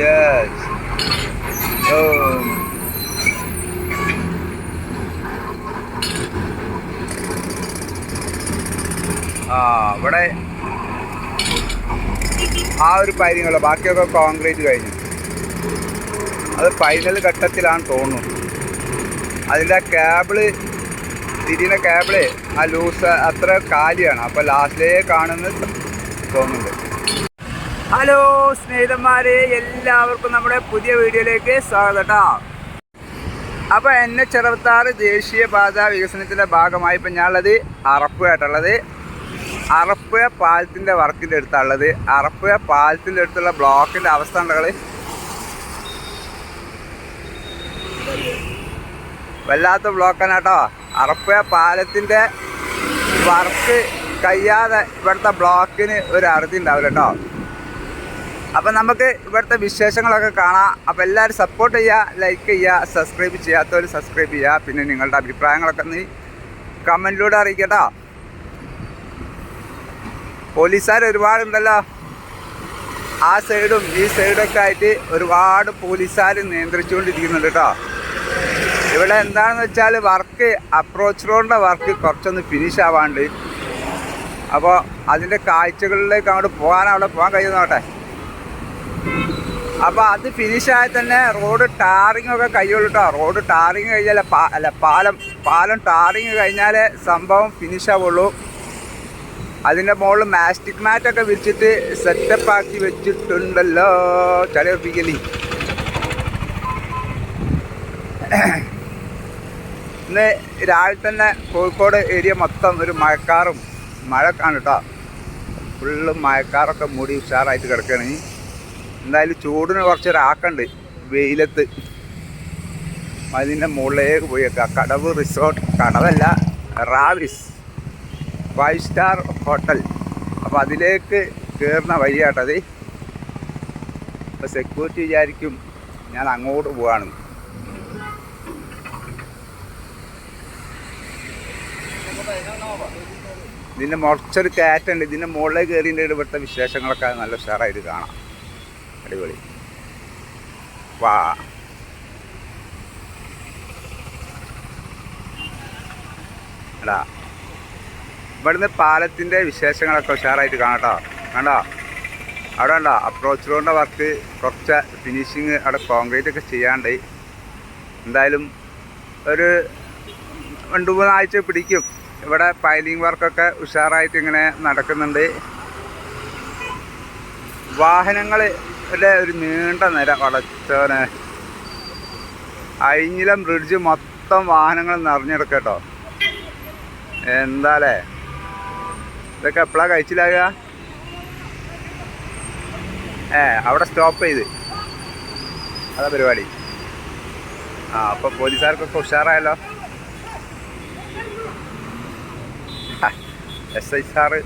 Yes ആ ഇവിടെ ആ ഒരു കാര്യങ്ങളോ. ബാക്കിയൊക്കെ കോൺക്രീറ്റ് കഴിഞ്ഞു. അത് ഫൈനൽ ഘട്ടത്തിലാണ് തോന്നുന്നു. അതിന്റെ കേബിൾ തിരിയുന്ന കേബിൾ ആ ലൂസ് അത്ര കാലിയാണ്. അപ്പോൾ ലാസ്റ്റിലേ കാണുന്നത് തോന്നുന്നുണ്ട്. ഹലോ സ്നേഹിതന്മാരെ എല്ലാവർക്കും നമ്മുടെ പുതിയ വീഡിയോയിലേക്ക് സ്വാഗതം. കേട്ടോ അപ്പോൾ എന്നെ ദേശീയ ദേശീയപാത വികസനത്തിന്റെ ഭാഗമായി ഇപ്പം ഞാനുള്ളത് അറപ്പുമായിട്ടുള്ളത് അറപ്പുഴ പാലത്തിന്റെ വർക്കിന്റെ അടുത്താണുള്ളത്. അറപ്പുഴ പാലത്തിന്റെ അടുത്തുള്ള ബ്ലോക്കിന്റെ അവസ്ഥ ഉണ്ടകൾ വല്ലാത്ത ബ്ലോക്കാണ് കേട്ടോ. അറപ്പുഴ പാലത്തിന്റെ വർക്ക് കഴിയാതെ ഇവിടുത്തെ ബ്ലോക്കിന് ഒരു അറുതി ഉണ്ടാവില്ല കേട്ടോ. അപ്പം നമുക്ക് ഇവിടുത്തെ വിശേഷങ്ങളൊക്കെ കാണാം. അപ്പം എല്ലാവരും സപ്പോർട്ട് ചെയ്യുക ലൈക്ക് ചെയ്യുക സബ്സ്ക്രൈബ് ചെയ്യാത്തവർ സബ്സ്ക്രൈബ് ചെയ്യുക. പിന്നെ നിങ്ങളുടെ അഭിപ്രായങ്ങളൊക്കെ നീ കമന്റിലൂടെ അറിയിക്കട്ടോ. പോലീസുകാർ ഒരുപാടുണ്ടല്ലോ. ആ സൈഡും ഈ സൈഡൊക്കെ ആയിട്ട് ഒരുപാട് പോലീസുകാർ നിയന്ത്രിച്ചുകൊണ്ടിരിക്കുന്നുണ്ട് കേട്ടോ. ഇവിടെ എന്താണെന്ന് വെച്ചാൽ വർക്ക് അപ്രോച്ച് റോഡിന്റെ വർക്ക് കുറച്ചൊന്ന് ഫിനിഷ് ആവാണ്ട്. അപ്പോൾ അതിന്റെ കാഴ്ചകളിലേക്ക് അങ്ങോട്ട് പോകാൻ അവിടെ പോകാൻ കഴിയുന്നോട്ടെ അപ്പോൾ അത് ഫിനിഷ് ആയാൽ തന്നെ റോഡ് ടാറിങ് ഒക്കെ കഴിയുള്ളൂ കേട്ടോ റോഡ് ടാറിങ് കഴിഞ്ഞാൽ അല്ല പാലം പാലം ടാറിങ് കഴിഞ്ഞാലേ സംഭവം ഫിനിഷ് ആവുള്ളൂ. അതിന്റെ മുകളിൽ മാസ്റ്റിക് മാറ്റൊക്കെ വിരിച്ചിട്ട് സെറ്റപ്പ് ആക്കി വെച്ചിട്ടുണ്ടല്ലോ. ചലപ്പിക്കലി ഇന്ന് രാവിലെ തന്നെ കോഴിക്കോട് ഏരിയ മൊത്തം ഒരു മഴക്കാറും മഴക്കാണ് കേട്ടോ ഫുള്ള് മഴക്കാറൊക്കെ മൂടി ഉഷാറായിട്ട് കിടക്കുകയാണ് എന്തായാലും ചൂടിന് കുറച്ചൊരാക്കുണ്ട്. വെയിലത്ത്. അതിന്റെ മുകളിലേക്ക് പോയേക്കാം കടവ് റിസോർട്ട്. കടവല്ല റാവിസ്. Five star hotel. അപ്പോൾ അതിലേക്ക് കയറുന്ന വഴിയാട്ടത് അപ്പോൾ സെക്യൂരിറ്റി വിചാരിക്കും ഞാൻ അങ്ങോട്ട് പോവാണ്. ഇതിന്റെ മുറച്ചൊരു കയറ്റുണ്ട് ഇതിന്റെ മുകളിലേക്ക് കയറിന്റെ ഇവിടുത്തെ വിശേഷങ്ങളൊക്കെ നല്ല ഉഷാറായിട്ട് കാണാം. അടിപൊളി. വാ. അടാ ഇവിടുന്ന് പാലത്തിന്റെ വിശേഷങ്ങളൊക്കെ ഉഷാറായിട്ട് കാണട്ടോ കണ്ടോ? അവിടെ ഉണ്ടോ അപ്രോച്ച് റോഡിന്റെ വർക്ക് കുറച്ച് ഫിനിഷിങ് അവിടെ കോൺക്രീറ്റ് ഒക്കെ ചെയ്യാണ്ട് എന്തായാലും ഒരു രണ്ട് മൂന്നാഴ്ച പിടിക്കും. ഇവിടെ പൈലിംഗ് വർക്കൊക്കെ ഉഷാറായിട്ട് ഇങ്ങനെ നടക്കുന്നുണ്ട്. വാഹനങ്ങളുടെ ഒരു നീണ്ട നിര വളച്ചോനെ അയിഞ്ഞിലം ബ്രിഡ്ജ് മൊത്തം വാഹനങ്ങൾ നിറഞ്ഞെടുക്കട്ടോ എന്താലേ? ഇതൊക്കെ എപ്പോഴാണ് കഴിച്ചിലാകുക ഏ അവിടെ സ്റ്റോപ്പ് ചെയ്ത്. അതാ പരിപാടി. ആ അപ്പോൾ പോലീസുകാർക്കൊക്കെ ഉഷാറായല്ലോ. എസ് ഐ സാറ്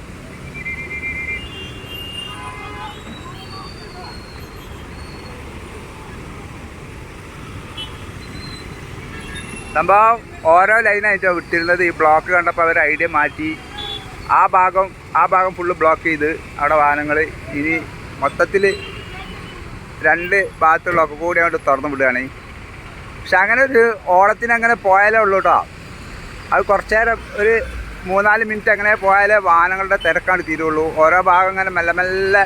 സംഭവം ഓരോ ലൈനായിട്ടാണ് വിട്ടിരുന്നത്. ഈ ബ്ലോക്ക് കണ്ടപ്പോൾ അവർ ഐഡിയ മാറ്റി. ആ ഭാഗം ആ ഭാഗം ഫുള്ള് ബ്ലോക്ക് ചെയ്ത് അവിടെ വാഹനങ്ങൾ ഇനി മൊത്തത്തിൽ രണ്ട് ഭാഗത്തുള്ളൊക്കെ കൂടി അങ്ങോട്ട് തുറന്നു വിടുകയാണ്. പക്ഷെ അങ്ങനെ ഒരു ഓളത്തിന് അങ്ങനെ പോയാലേ ഉള്ളൂ കേട്ടോ അത് കുറച്ചു നേരം ഒരു മൂന്നാൽ മിനിറ്റ് അങ്ങനെ പോയാലേ വാഹനങ്ങളുടെ തിരക്കാണ് തീരുള്ളൂ. ഓരോ ഭാഗം അങ്ങനെ മെല്ലെ മെല്ലെ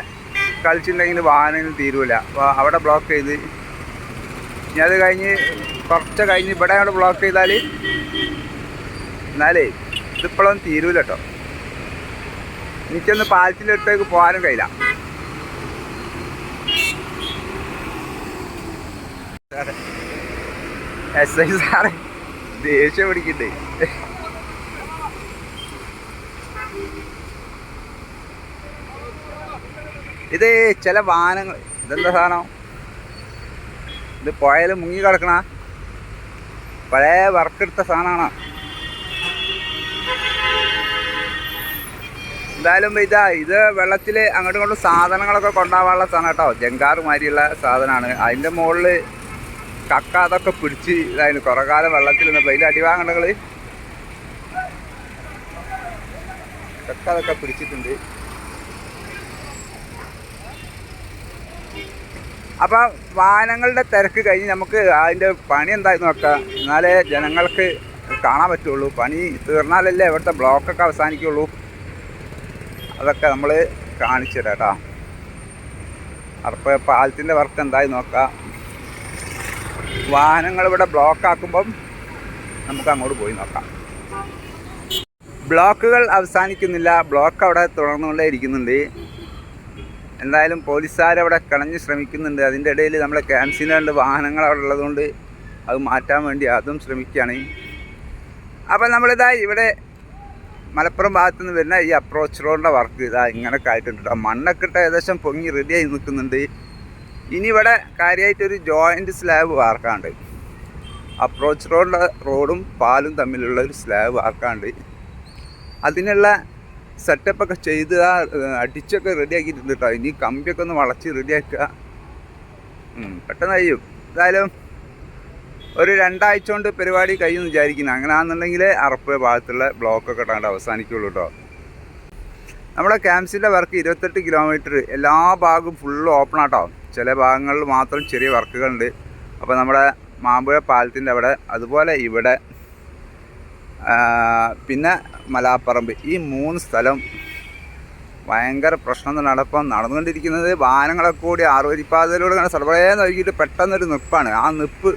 കളിച്ചിട്ടുണ്ടെങ്കിൽ വാഹനങ്ങൾ തീരൂല. അപ്പോൾ അവിടെ ബ്ലോക്ക് ചെയ്ത്. ഇനി അത് കഴിഞ്ഞ് കുറച്ച് കഴിഞ്ഞ് ഇവിടെ അങ്ങോട്ട് ബ്ലോക്ക് ചെയ്താൽ എന്നാലേ ഇതിപ്പോഴൊന്നും തീരൂല കേട്ടോ എനിക്കൊന്ന് പാലത്തിനടുത്തേക്ക് പോകാനും കഴിയില്ല. എസ് ഐ സാറ് ദേഷ്യം പിടിക്കണ്ടേ? ഇത് ചില വാഹനങ്ങൾ ഇതെന്താ സാധനം? ഇത് പുഴയിൽ മുങ്ങി കിടക്കണ പഴയ വർക്ക് എടുത്ത സാധനമാണ്. എന്തായാലും ഇതാ ഇത് വെള്ളത്തിൽ അങ്ങോട്ടും ഇങ്ങോട്ടും സാധനങ്ങളൊക്കെ കൊണ്ടാവാനുള്ള സാധനം കേട്ടോ. ജങ്കാറ് മാതിരിയുള്ള സാധനമാണ്. അതിന്റെ മുകളിൽ കക്ക അതൊക്കെ പിടിച്ച് ഇതായിരുന്നു കുറേ കാലം വെള്ളത്തിൽ നിന്നപ്പോൾ അതിന്റെ അടിവാങ്ങണങ്ങൾ കക്ക അതൊക്കെ പിടിച്ചിട്ടുണ്ട്. അപ്പോൾ വാഹനങ്ങളുടെ തിരക്ക് കഴിഞ്ഞ് നമുക്ക് അതിന്റെ പണി എന്തായി നോക്കാം. എന്നാലേ ജനങ്ങൾക്ക് കാണാൻ പറ്റുള്ളൂ. പണി തീർന്നാലല്ലേ ഇവിടുത്തെ ബ്ലോക്കൊക്കെ അവസാനിക്കുള്ളൂ. അതൊക്കെ നമ്മൾ കാണിച്ചു തരാം കേട്ടോ അപ്പോൾ പാലത്തിന്റെ വർക്ക് എന്തായി നോക്കാം. വാഹനങ്ങൾ ഇവിടെ ബ്ലോക്ക് ആക്കുമ്പം നമുക്ക് അങ്ങോട്ട് പോയി നോക്കാം. ബ്ലോക്കുകൾ അവസാനിക്കുന്നില്ല. ബ്ലോക്ക് അവിടെ തുടർന്നുകൊണ്ടേ ഇരിക്കുന്നുണ്ട്. എന്തായാലും പോലീസുകാർ അവിടെ കിണഞ്ഞ് ശ്രമിക്കുന്നുണ്ട്. അതിന്റെ ഇടയിൽ നമ്മളെ ക്യാൻസിനുണ്ട് വാഹനങ്ങൾ അവിടെ ഉള്ളതുകൊണ്ട് അത് മാറ്റാൻ വേണ്ടി അതും ശ്രമിക്കുകയാണ്. അപ്പം നമ്മളിതാ ഇവിടെ മലപ്പുറം ഭാഗത്തു നിന്ന് വരുന്ന ഈ അപ്രോച്ച് റോഡിന്റെ വർക്ക് ഇതാ ഇങ്ങനെയൊക്കെ ആയിട്ടുണ്ട് കേട്ടോ. മണ്ണൊക്കെ ഇട്ട് ഏകദേശം പൊങ്ങി റെഡിയായി നിൽക്കുന്നുണ്ട്. ഇനി ഇവിടെ കാര്യമായിട്ടൊരു ജോയിന്റ് സ്ലാബ് വാർക്കാണ്ട് അപ്രോച്ച് റോഡിന്റെ റോഡും പാലും തമ്മിലുള്ള ഒരു സ്ലാബ് വാർക്കാണ്ട് അതിനുള്ള സെറ്റപ്പൊക്കെ ചെയ്ത് ആ അടിച്ചൊക്കെ റെഡിയാക്കിയിട്ടുണ്ട് കേട്ടോ ഇനി കമ്പിയൊക്കെ ഒന്ന് വളച്ച് റെഡിയാക്കുക. പെട്ടെന്ന് കഴിയും. എന്തായാലും ഒരു രണ്ടാഴ്ച കൊണ്ട് പരിപാടി കഴിയുമെന്ന് വിചാരിക്കുന്നു. അങ്ങനെയാണെന്നുണ്ടെങ്കിൽ അറപ്പ് ഭാഗത്തുള്ള ബ്ലോക്കൊക്കെ ഇട്ടാണ്ട് അവസാനിക്കുള്ളൂ കേട്ടോ നമ്മുടെ ക്യാമ്പ്സിന്റെ വർക്ക് ഇരുപത്തെട്ട് കിലോമീറ്റർ എല്ലാ ഭാഗവും ഫുള്ള് ഓപ്പൺ ആട്ടോ. ചില ഭാഗങ്ങളിൽ മാത്രം ചെറിയ വർക്കുകളുണ്ട്. അപ്പോൾ നമ്മുടെ മാമ്പുഴ പാലത്തിന്റെ അവിടെ അതുപോലെ ഇവിടെ പിന്നെ മലാപ്പറമ്പ്. ഈ മൂന്ന് സ്ഥലം ഭയങ്കര പ്രശ്നം തന്നെയാണ് നടന്നുകൊണ്ടിരിക്കുന്നത് വാഹനങ്ങളൊക്കെ കൂടി ആറുവരിപ്പാതയിലൂടെ ഇങ്ങനെ സർവേ നോക്കിയിട്ട് പെട്ടെന്നൊരു നിപ്പാണ്. ആ നിപ്പ്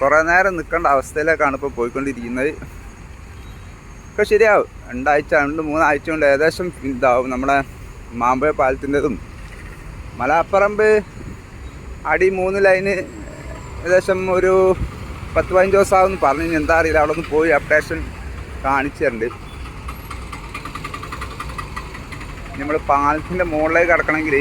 കുറേ നേരം നിൽക്കേണ്ട അവസ്ഥയിലേക്കാണ് ഇപ്പോൾ പോയിക്കൊണ്ടിരിക്കുന്നത്. ഒക്കെ ശരിയാവും. രണ്ടാഴ്ച രണ്ട് മൂന്നാഴ്ച കൊണ്ട് ഏകദേശം ഇതാവും നമ്മുടെ മാമ്പഴ പാലത്തിന്റെതും. മലാപ്പറമ്പ് അടി മൂന്ന് ലൈന് ഏകദേശം ഒരു പത്ത് പതിനഞ്ച് ദിവസമാകുമെന്ന് പറഞ്ഞു. എന്താ അറിയില്ല. അവിടെ ഒന്ന് പോയി അപ്ഡേഷൻ കാണിച്ചു തരുന്നുണ്ട് നമ്മൾ പാലത്തിന്റെ മുകളിലേക്ക് കിടക്കണമെങ്കിൽ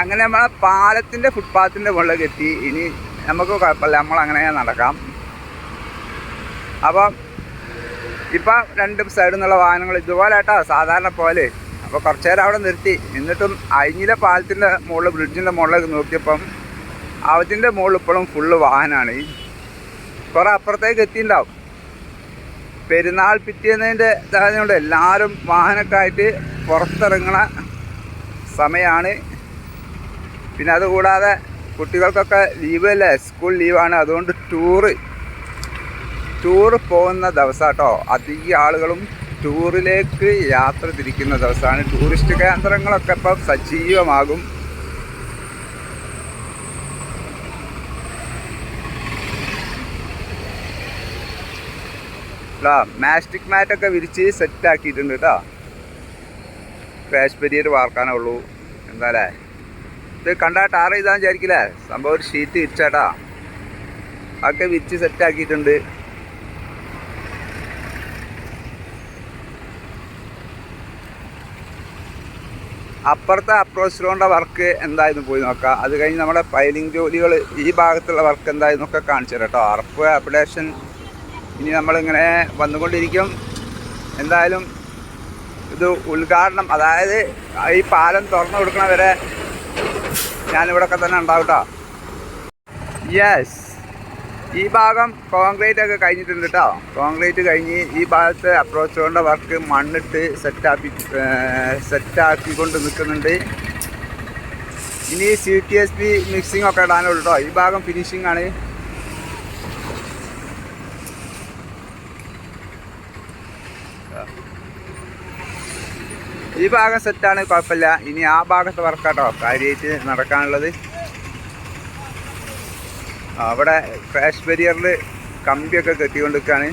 അങ്ങനെ നമ്മൾ പാലത്തിന്റെ ഫുട്പാത്തിന്റെ മുകളിലേക്ക് എത്തി. ഇനി നമുക്ക് കുഴപ്പമില്ല. നമ്മൾ അങ്ങനെ നടക്കാം. അപ്പം ഇപ്പം രണ്ട് സൈഡിൽ നിന്നുള്ള വാഹനങ്ങൾ ഇതുപോലെ കേട്ടോ സാധാരണ പോലെ. അപ്പോൾ കുറച്ച് നേരം അവിടെ നിർത്തി. എന്നിട്ടും അഴിഞ്ഞിലെ പാലത്തിന്റെ മുകളിൽ ബ്രിഡ്ജിന്റെ മുകളിലേക്ക് നോക്കിയപ്പം അതിന്റെ മുകളിൽ ഇപ്പോഴും ഫുള്ള് വാഹനമാണ് കുറേ അപ്പുറത്തേക്ക് എത്തിയിട്ടുണ്ടാവും. പെരുന്നാൾ പിറ്റേന്നതിന്റെ ഇതായതുകൊണ്ട് എല്ലാവരും വാഹനമൊക്കെ പുറത്തിറങ്ങണ സമയമാണ് പിന്നെ അതുകൂടാതെ കുട്ടികൾക്കൊക്കെ ലീവ് അല്ലേ? സ്കൂൾ ലീവാണ്. അതുകൊണ്ട് ടൂറ് ടൂറ് പോകുന്ന ദിവസം കേട്ടോ അധികം ആളുകളും ടൂറിലേക്ക് യാത്ര തിരിക്കുന്ന ദിവസമാണ്. ടൂറിസ്റ്റ് കേന്ദ്രങ്ങളൊക്കെ ഇപ്പം സജീവമാകും. മാസ്റ്റിക് മാറ്റൊക്കെ വിരിച്ച് സെറ്റ് ആക്കിയിട്ടുണ്ട് കേട്ടോ ക്രാഷ് പെരിയർ വാർക്കാനേ ഉള്ളൂ. എന്താല്ലേ ഇത് കണ്ടാ ടാർ ചെയ്താൽ വിചാരിക്കില്ലേ? സംഭവം ഒരു ഷീറ്റ് വിരിച്ചാട്ടാ ഒക്കെ വിരിച്ച് സെറ്റ് ആക്കിയിട്ടുണ്ട് അപ്പുറത്തെ അപ്രോച്ച് റോഡിന്റെ വർക്ക് എന്തായിരുന്നു പോയി നോക്കാം. അത് കഴിഞ്ഞ് നമ്മുടെ പൈലിംഗ് ജോലികൾ ഈ ഭാഗത്തുള്ള വർക്ക് എന്തായിരുന്നു ഒക്കെ കാണിച്ചു തരാം കേട്ടോ അറപ്പ് അപ്ഡേഷൻ ഇനി നമ്മളിങ്ങനെ വന്നുകൊണ്ടിരിക്കും. എന്തായാലും ഇത് ഉദ്ഘാടനം അതായത് ഈ പാലം തുറന്നു കൊടുക്കണ വരെ ഞാനിവിടെയൊക്കെ തന്നെ ഉണ്ടാവും യെസ് ഈ ഭാഗം കോൺക്രീറ്റ് ഒക്കെ കഴിഞ്ഞിട്ടുണ്ട് കേട്ടോ കോൺക്രീറ്റ് കഴിഞ്ഞ് ഈ ഭാഗത്ത് അപ്രോച്ച് കൊണ്ട വർക്ക് മണ്ണിട്ട് സെറ്റാക്കി സെറ്റാക്കിക്കൊണ്ട് നിൽക്കുന്നുണ്ട്. ഇനി C T S P mixing ഒക്കെ ഇടാനുള്ളൂ കേട്ടോ ഈ ഭാഗം ഫിനിഷിംഗ് ആണ്. ഈ ഭാഗം സെറ്റാണ് കുഴപ്പമില്ല. ഇനി ആ ഭാഗത്ത് വർക്കാട്ടോ കാര്യമായിട്ട് നടക്കാനുള്ളത്. അവിടെ ക്രാഷ് ബരിയറിൽ കമ്പിയൊക്കെ കെട്ടിക്കൊണ്ടിരിക്കുകയാണ്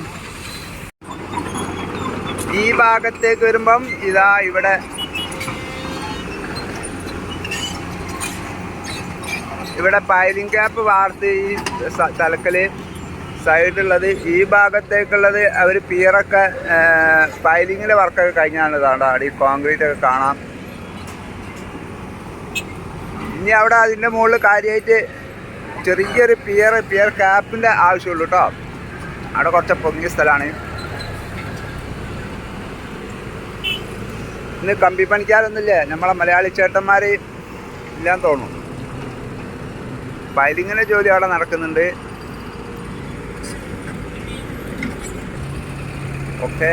ഈ ഭാഗത്തേക്ക് വരുമ്പം ഇതാ ഇവിടെ ഇവിടെ പൈലിംഗ് ക്യാപ്പ് വാർത്ത് ഈ തലക്കൽ സൈഡുള്ളത് ഈ ഭാഗത്തേക്കുള്ളത് അവർ പിയറൊക്കെ പൈലിങ്ങിന്റെ വർക്കൊക്കെ കഴിഞ്ഞാണ് ഇതാണ്ട് അവിടെ ഈ കോൺക്രീറ്റ് ഒക്കെ കാണാം. ഇനി അവിടെ അതിന്റെ മുകളിൽ കാര്യമായിട്ട് ചെറിയൊരു പിയർ പിയർ ക്യാപ്പിന്റെ ആവശ്യമുള്ളൂ കേട്ടോ അവിടെ കുറച്ച് പൊങ്ങിയ സ്ഥലമാണ്. ഇന്ന് കമ്പി പണിക്കാരൊന്നുമില്ലേ? നമ്മളെ മലയാളി ചേട്ടന്മാർ ഇല്ലാന്ന് തോന്നുന്നു. പൈലിങ്ങിന്റെ ജോലി അവിടെ നടക്കുന്നുണ്ട്. ഓക്കെ.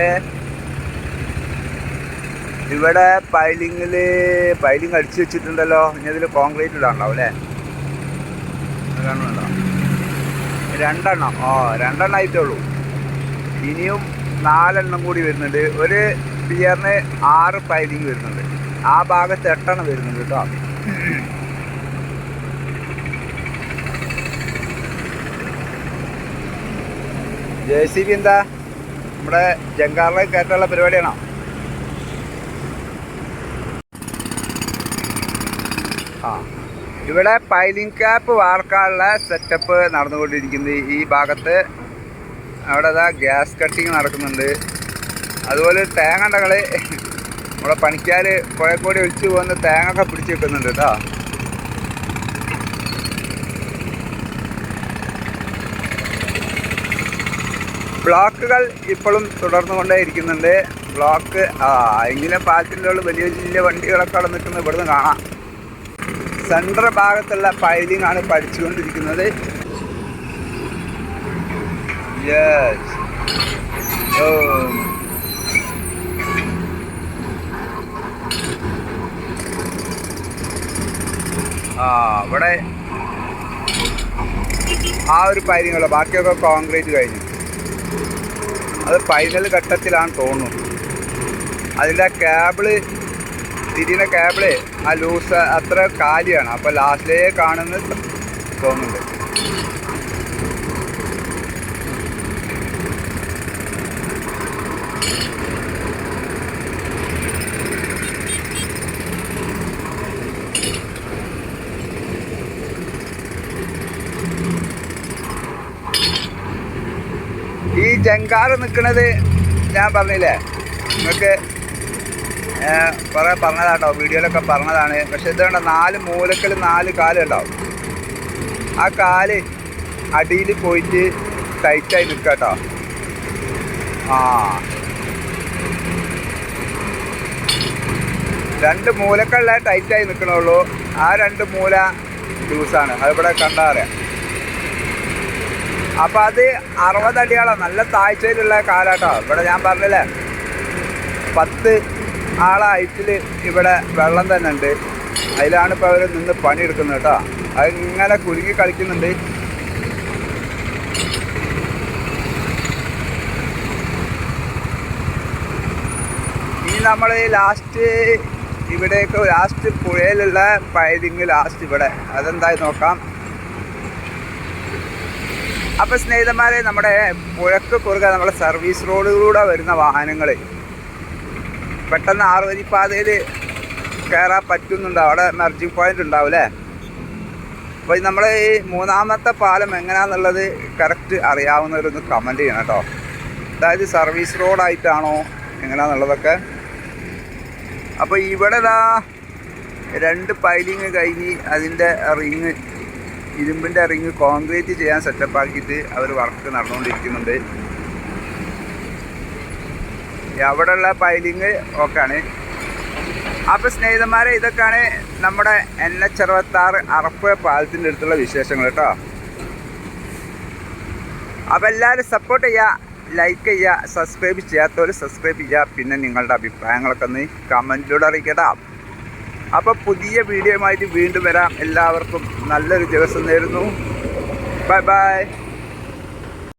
ഇവിടെ പൈലിങ്ങിൽ പൈലിങ് അടിച്ചു വെച്ചിട്ടുണ്ടല്ലോ. ഇനി അതിൽ കോൺക്രീറ്റ് ഇടാണ്ടാവും അല്ലേ? കാണുന്നുണ്ടോ രണ്ടെണ്ണം. ഓ രണ്ടെണ്ണം ആയിട്ടേ ഉള്ളൂ. ഇനിയും നാലെണ്ണം കൂടി വരുന്നുണ്ട്. ഒരു പിയറിന് ആറ് പൈലിങ് വരുന്നുണ്ട്. ആ ഭാഗത്ത് എട്ടെണ്ണം വരുന്നുണ്ട് കേട്ടോ. ജെ സി ബി എന്താ? നമ്മുടെ ജങ്കാറിലേക്ക് കയറ്റാനുള്ള പരിപാടിയാണോ? ആ. ഇവിടെ പൈലിംഗ് ക്യാപ്പ് വാർക്കാനുള്ള സെറ്റപ്പ് നടന്നുകൊണ്ടിരിക്കുന്നത് ഈ ഭാഗത്ത്. അവിടെ അതാ ഗ്യാസ് കട്ടിങ് നടക്കുന്നുണ്ട്. അതുപോലെ തേങ്ങണ്ടകൾ നമ്മുടെ പണിക്കാർ കുറെ കൂടി ഒഴിച്ചു പോകുന്ന തേങ്ങ ഒക്കെ പിടിച്ച് വെക്കുന്നുണ്ട് കേട്ടോ. ബ്ലോക്കുകൾ ഇപ്പോഴും തുടർന്നുകൊണ്ടേ ഇരിക്കുന്നുണ്ട്. ബ്ലോക്ക് ആ എങ്കിലും പാലത്തിന്റെ വലിയ വലിയ വണ്ടികളൊക്കെ അവിടെ നിൽക്കുന്നത് ഇവിടുന്ന് കാണാം. സെൻട്രൽ ഭാഗത്തുള്ള പൈലിംഗ് ആണ് പഠിച്ചുകൊണ്ടിരിക്കുന്നത് യെസ് ആ അവിടെ ആ ഒരു പൈലിംഗ് ബാക്കിയൊക്കെ കോൺക്രീറ്റ് കഴിഞ്ഞു. അത് ഫൈനൽ ഘട്ടത്തിലാണ് തോന്നുന്നു. അതിന്റെ ആ കേബിൾ തിരിയുന്ന കേബിൾ ആ ലൂസ് അത്ര കാലിയാണ്. അപ്പോൾ ലാസ്റ്റിലേ കാണുന്നത് തോന്നുന്നുണ്ട്. ഈ ജങ്കാറ് നിൽക്കുന്നത് ഞാൻ പറഞ്ഞില്ലേ? നിങ്ങൾക്ക് കുറേ പറഞ്ഞതാട്ടോ. വീഡിയോയിലൊക്കെ പറഞ്ഞതാണ്. പക്ഷെ ഇത് വേണ്ട നാല് മൂലക്കൽ നാല് കാലുണ്ടാവും ആ കാൽ അടിയിൽ പോയിട്ട് ടൈറ്റായി നിൽക്കുക കേട്ടോ ആ. രണ്ട് മൂലക്കല്ല ടൈറ്റായി നിൽക്കണുള്ളൂ ആ രണ്ട് മൂല ലൂസാണ് അതിവിടെ കണ്ടാ അറിയാം അപ്പൊ അത് അറുപതടിയോളം നല്ല താഴ്ചയിലുള്ള കാലാട്ടോ. ഇവിടെ ഞാൻ പറഞ്ഞില്ലേ പത്ത് ആളെ ഹൈറ്റിൽ ഇവിടെ വെള്ളം തന്നെ ഉണ്ട്. അതിലാണ് ഇപ്പോൾ അവർ നിന്ന് പണിയെടുക്കുന്നത് കേട്ടോ. അതിങ്ങനെ കുരുങ്ങി കളിക്കുന്നുണ്ട്. ഇനി നമ്മൾ ലാസ്റ്റ് ഇവിടേക്ക് ലാസ്റ്റ് പുഴയിലുള്ള പൈലിങ് ലാസ്റ്റ് ഇവിടെ. അതെന്തായി നോക്കാം. അപ്പോൾ സ്നേഹിതന്മാരെ നമ്മുടെ പുഴക്ക് കുറുക നമ്മുടെ സർവീസ് റോഡിലൂടെ വരുന്ന വാഹനങ്ങൾ പെട്ടെന്ന് ആറുവരിപ്പാതയിൽ കയറാൻ പറ്റുന്നുണ്ടാവും അവിടെ മെർജിങ് പോയിന്റ് ഉണ്ടാവും അല്ലേ? അപ്പോൾ നമ്മൾ ഈ മൂന്നാമത്തെ പാലം എങ്ങനെയാണെന്നുള്ളത് കറക്റ്റ് അറിയാവുന്നവരൊന്ന് കമന്റ് ചെയ്യണം കേട്ടോ. അതായത് സർവീസ് റോഡായിട്ടാണോ എങ്ങനെയാണെന്നുള്ളതൊക്കെ അപ്പോൾ ഇവിടെ രണ്ട് പൈലിങ് കഴിഞ്ഞ് അതിന്റെ റിങ് ഇരുമ്പിന്റെ റിങ് കോൺക്രീറ്റ് ചെയ്യാൻ സെറ്റപ്പാക്കിയിട്ട് അവർ വർക്ക് നടന്നുകൊണ്ടിരിക്കുന്നുണ്ട്. അവിടെയുള്ള പൈലിങ് ഒക്കെയാണ് അപ്പോൾ സ്നേഹിതന്മാരെ ഇതൊക്കെയാണ് നമ്മുടെ എൻ എച്ച് അറുപത്താറ് അറപ്പ് പാലത്തിന്റെ അടുത്തുള്ള വിശേഷങ്ങൾ കേട്ടോ. അപ്പോൾ എല്ലാവരും സപ്പോർട്ട് ചെയ്യുക ലൈക്ക് ചെയ്യുക സബ്സ്ക്രൈബ് ചെയ്യാത്തവർ സബ്സ്ക്രൈബ് ചെയ്യുക പിന്നെ നിങ്ങളുടെ അഭിപ്രായങ്ങളൊക്കെ ഒന്ന് കമന്റിലൂടെ അറിയിക്കട്ടോ. അപ്പോൾ പുതിയ വീഡിയോയുമായിട്ട് വീണ്ടും വരാം. എല്ലാവർക്കും നല്ലൊരു ദിവസം നേരുന്നു. Bye bye